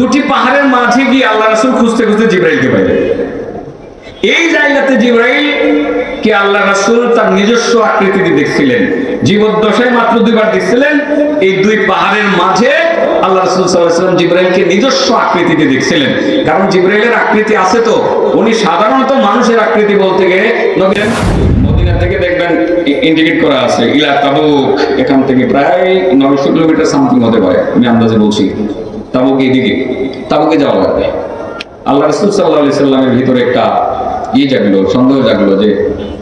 দুটি পাহাড়ের মাঝে গিয়ে আল্লাহ রাসূল খুঁজতে খুঁজতে জিব্রাইলকে পাইলেন। এই জায়গাতে জিব্রাইল কে আল্লাহ রাসূল তার নিজস্ব আকৃতিতে দেখছিলেন। জীবদ্দশায় মাত্র দুইবার দেখছিলেন, এই দুই পাহাড়ের মাঝে আল্লাহ রাসূল ওয়াসাল্লাম জিব্রাইলকে নিজস্ব আকৃতিতে দেখছিলেন। কারণ জিব্রাইলের আকৃতি আছে তো, উনি সাধারণত মানুষের আকৃতি বলতে নবীন মদিনা থেকে দেখবেন ইন্ডিকেট করা আছে, ইলা তাবুক, এখান থেকে প্রায় নয়শো কিলোমিটার সামথিং হতে পারে, আমি আন্দাজে বলছি। তাবুক এইদিকে তাবুকে যাওয়া লাগবে। আল্লাহ রসুল সাল্লাহ সাল্লামের ভিতরে একটা ইয়ে জাগলো, সন্দেহ জাগলো যে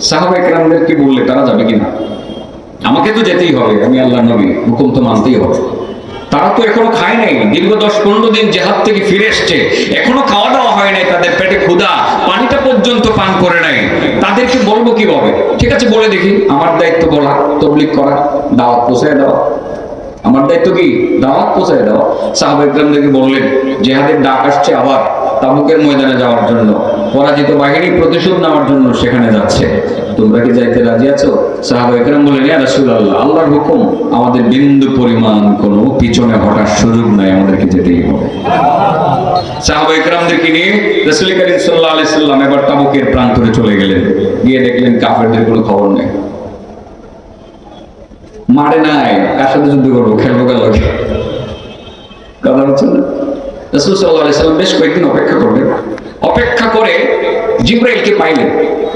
সাহাবাই কেরামদেরকে বললে, তারা যাবে কিনা? আমাকে তো যেতেই হবে, আমি আল্লাহ নবী, হুকুম তো মানতেই হবে। তারা তো এখনও খায় নাই, দীর্ঘ দশ পনেরো দিন জেহাদ থেকে ফিরে এসছে, এখনও খাওয়া দাওয়া হয় নাই, তাদের পেটে ক্ষুধা, পানিটা পর্যন্ত পান করে নাই। তাদেরকে বলব কীভাবে? ঠিক আছে, বলে দেখি, আমার দায়িত্ব বলা তবলিক করা, দাওয়াত পোষায় দেওয়া আমার দায়িত্ব কি? দাওয়াত পৌঁছায় দেওয়া সাহাবাইকরামদেরকে বললেন, জেহাদের ডাক আসছে আবার তাবুকের ময়দানে যাওয়ার জন্য। পরাজিত বাহিনী প্রতিশোধ নেওয়ার জন্য সেখানে যাচ্ছে। তোমরা কি যাইতে রাজি আছো? সাহাবাইকরাম বলেন ইয়া রাসূলুল্লাহ, আল্লাহর হুকুম। আমাদের বিন্দু পরিমাণ কোনো পিছনে হটার সুযোগ নাই, আমাদেরকে যেতেই হবে। সাহাবাইকরামদেরকে নিয়ে রাসূল করিম সাল্লাল্লাহু আলাইহি সাল্লাম এবার তাবুকের প্রান্তরে চলে গেলেন। গিয়ে দেখলেন কাফেরদের কোনো খবর নেই। মাঠে নাই, কার সাথে যুদ্ধ করব? খেলব কার কথা হচ্ছে না? রসুল বেশ কয়েকদিন অপেক্ষা করলেন। অপেক্ষা করে জিব্রাইলকে পাইলেন।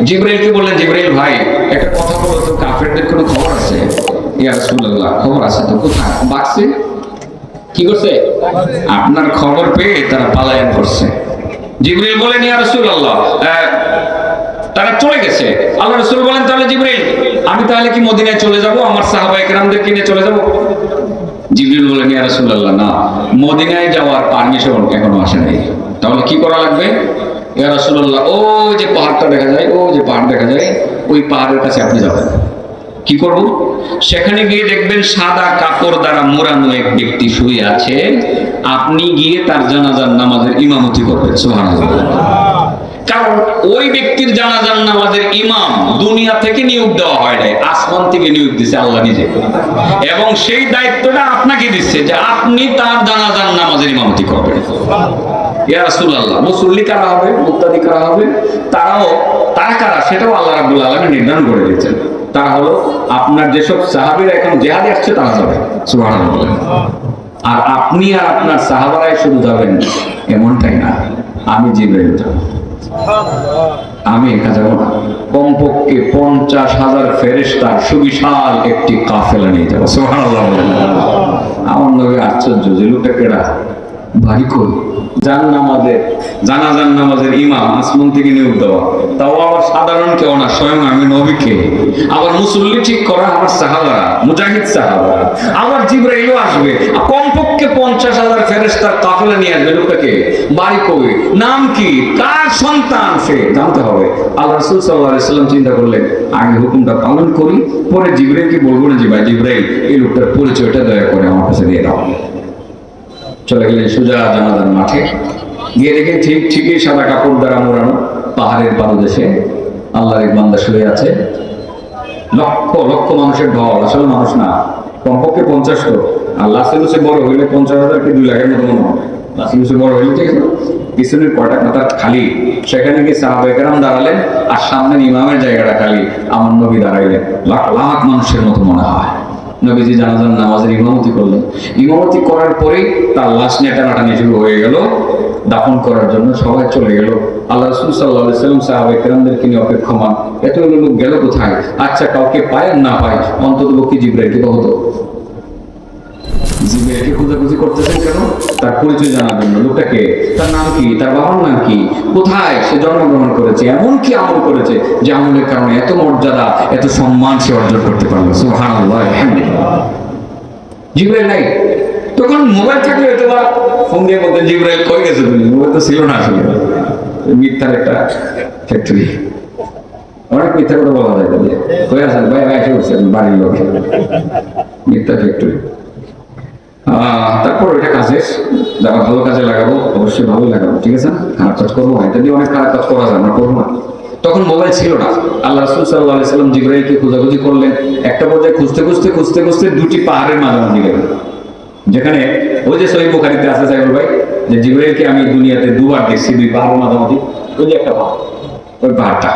জিব্রাইলকে বললেন, জিব্রাইল ভাই, একটা কথা বলো তো, কাফেরদের কোনো খবর আছে? ইয়া রাসূলুল্লাহ, খবর আছে তো, কোথায়? কি করছে? আপনার খবর পেয়ে তারা পালায়ন করছে। জিব্রাইল বলেন ইয়া রাসূলুল্লাহ তারা চলে গেছে। আল্লাহ রসুল বলেন, তাহলে জিব্রাইল আমি তাহলে কি মদিনায় চলে যাব? আমার সাহাবাই কেরামদেরকে নিয়ে চলে যাব? জিব্রিল বলেন, ইয়া রাসূলুল্লাহ, না। মদিনায় যাওয়ার পারমিশন এখনও আসে নাই। তাহলে কি করা লাগবে? ইয়া রাসূলুল্লাহ ও যে পাহাড়টা দেখা যায় ও যে পাহাড় দেখা যায়, ওই পাহাড়ের কাছে আপনি যাবেন। কি করব? সেখানে গিয়ে দেখবেন সাদা কাপড় দ্বারা মোড়ানো এক ব্যক্তি শুয়ে আছে। আপনি গিয়ে তার জানাজার নামাজের ইমামতি করবেন, সুবহানাল্লাহ। কারণ ওই ব্যক্তির জানাজার নামাজের ইমাম দুনিয়া থেকে নিয়োগ দেওয়া হয় নাই, আসমান থেকে নিয়োগ দিছে আল্লাহ নিজে। এবং সেই দায়িত্বটা আপনাকে দিচ্ছে যে আপনি তার জানাজার নামাজের ইমামতি করবেন। তারা সেটাও আল্লাহ নির্ধারণ করে হলো আপনার যেসব সাহাবীরা এখন আর আপনি আর আপনার সাহাবারাই শুধু যাবেন, এমনটাই না। আমি জিব্রাইল যাব। আমি একা যাব না। কমপক্ষে পঞ্চাশ হাজার ফেরেস্তার সুবিশাল একটি কাফেলা নিয়ে যাব। আমার নবী আশ্চর্য যে লোকটা কেডা ভারী কই? জান নামাজের জানাজান নামাজের ইমাম আসমান থেকে নিয়োগ দেওয়া। তাও আবার সাধারণ কেউ না, স্বয়ং আমি আবার মুসল্লি ঠিক করা আমার সাহাবারা, মুজাহিদ সাহাবারা। জিব্রাইলও আসবে। কমপক্ষে পঞ্চাশ হাজার ফেরেস্তার কাফেলা নিয়ে আসবে, লোকটাকে। বাড়ি নাম কি? কার সন্তান সে? জানতে হবে। আল্লাহ সাল্লাহ চিন্তা করলেন, আগে হুকুমটা পালন করি, পরে জিব্রাইলকে বলব না যে, ভাই জিব্রাইল, এই লোকটার পরিচয়টা দয়া করে আমার কাছে দিয়ে চলে গেলেন সোজা জানাজার মাঠে। গিয়ে দেখে ঠিক ঠিকই সাদা কাপড় দ্বারা মোড়ানো পাহাড়ের পাদদেশে আল্লাহর এক বান্দা শুয়ে আছে। লক্ষ লক্ষ মানুষের ঢল, আসলে মানুষ না। কমপক্ষে পঞ্চাশ তো। আর লাসে লুসে বড়, হইলে পঞ্চাশ হাজার কি দুই লাখের মতো মনে হয় লাসে বড়, হইলে ঠিক আছে। পিছনের কয়টা কাতার খালি। সেখানে গিয়ে সাহাবেকেরাম দাঁড়ালেন আর সামনে ইমামের জায়গাটা খালি। আমার নবী দাঁড়াইলেন। লাখ লাখ মানুষের মতো মনে হয়। নবীজি জানাজান নামাজের ইমামতি করলেন। ইমামতি করার পরে তার লাশ নিয়ে টানাটানি শুরু হয়ে গেল। দাফন করার জন্য সবাই চলে গেল। আল্লাহ রসুল সাল্লাহ সাল্লাম সাহাবে কেরামদেরকে নিয়ে অপেক্ষমান এতগুলো লোক গেল কোথায়? আচ্ছা কাউকে পায় না পায়? অন্তত পক্ষে জিব্রাইলকে হতো জিব্রাইলকে খোঁজাখুঁজি করতেছেন কেন? তার পরিচয় জানার জন্য। লোকটাকে তার নাম কি? তার বাবার নাম কি? কোথায় সে জন্মগ্রহণ করেছে? এমন কি আমল করেছে যে আমলের কারণে এত মর্যাদা, এত সম্মান সে অর্জন করতে পারল? আলহামদুলিল্লাহ। জিব্রাইল নাই? তখন মোবাইল থাকলে হয়তো বা ফোন দিয়ে বলতেন, জিব্রাইল, কই গেছে তুমি? মোবাইল তো ছিল না আসলে। মিথ্যার একটা ফ্যাক্টরি অনেক মিথ্যা কথা বলা যায় কই আছেন ভাই এসে বাড়ির লোক। মিথ্যা ফ্যাক্টরি তারপর ওইটা কাজে, যারা ভালো কাজে লাগাবো, অবশ্যই ভালো লাগাবো, ঠিক আছে? খারাপ কাজ করব এটা দিয়ে অনেক খারাপ কাজ করা যায়, আমরা করব না। তখন মোবাইল ছিল না। আল্লাহ রসুল সাল্লাহ সাল্লাম জিব্রাইলকে খোঁজাখুঁজি করলেন। একটা পর্যায়ে খুঁজতে খুঁজতে খুঁজতে খুঁজতে দুটি পাহাড়ের মাঝামাঝি গেলেন। যেখানে ওই যে সহি বুখারিতে আছে সাইবুল ভাই, যে জিব্রাইলকে আমি দুনিয়াতে দুবার দেখছি, দুই পাহাড়ের মাঝামাঝি। ওই যে একটা পাহাড়, ওই পাহাড়টা।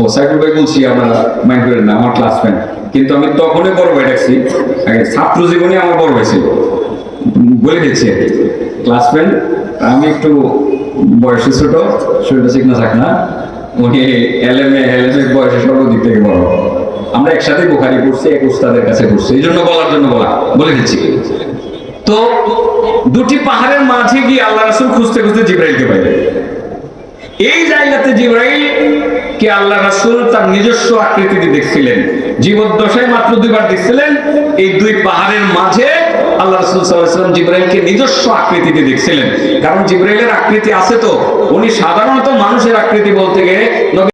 ও সাইবুল ভাই বলছি আমরা মাইন্ড না, আমার ক্লাস ফ্রেন্ড কিন্তু আমি তখনই বড় ভাই ডাকছি আগে ছাত্র জীবনে আমার বড় ভাই ছিল। বলে দিচ্ছি ক্লাস ফ্রেন্ড আমি একটু বয়সে ছোট, শরীরটা ঠিক না থাক না। উনি এলএমএ এলএমএ বয়সে থেকে বড়। আমরা একসাথে বোখারি পড়ছি, এক উস্তাদের কাছে পড়ছি। এই জন্য বলার জন্য বলা, বলে দিচ্ছি। তো দুটি পাহাড়ের মাঝে গিয়ে আল্লাহ রাসুল খুঁজতে খুঁজতে জিব্রাইলকে পাইলেন। এই জায়গাতে জিব্রাইল কে আল্লাহ রাসুল তার নিজস্ব আকৃতিতে দেখছিলেন? জীবদ্দশায় মাত্র দুইবার দেখছিলেন, এই দুই পাহাড়ের মাঝে আল্লাহ রাসুল সাল্লাম জিব্রাইলকে নিজস্ব আকৃতিতে দেখছিলেন। কারণ জিব্রাইলের আকৃতি আছে তো, উনি সাধারণত মানুষের আকৃতি বলতে গেলে